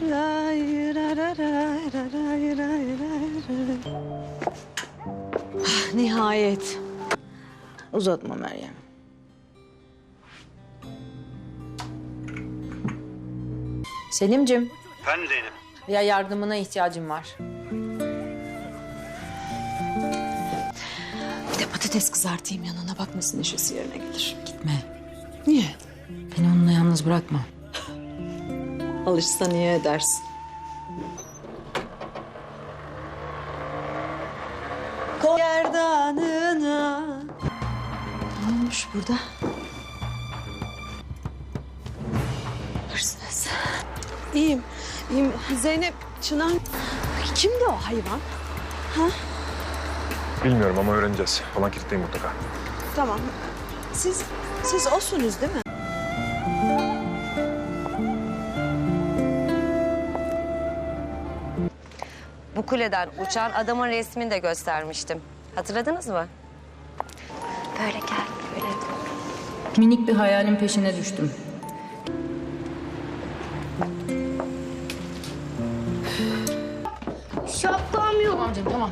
Ah, Nihayet. Uzatma Meryem. Selim'cim, Efendim Zeynep? ya yardımına ihtiyacım var. Bir de patates kızartayım yanına bakmasın neşesi yerine gelir. Gitme. Niye? Beni onunla yalnız bırakma. Alışsa niye edersin? Gerdanına. Ne olmuş burada? Hırsız. İyiyim, iyiyim. Zeynep, Çınar. Kimdi o hayvan? Bilmiyorum ama öğreneceğiz. Falan kilitleyin mutlaka. Tamam. Siz, siz osunuz değil mi? Bu kuleden uçan adamın resmini de göstermiştim. Hatırladınız mı? Böyle gel, böyle. Minik bir hayalin peşine düştüm. Şapkam yok. Tamam canım tamam.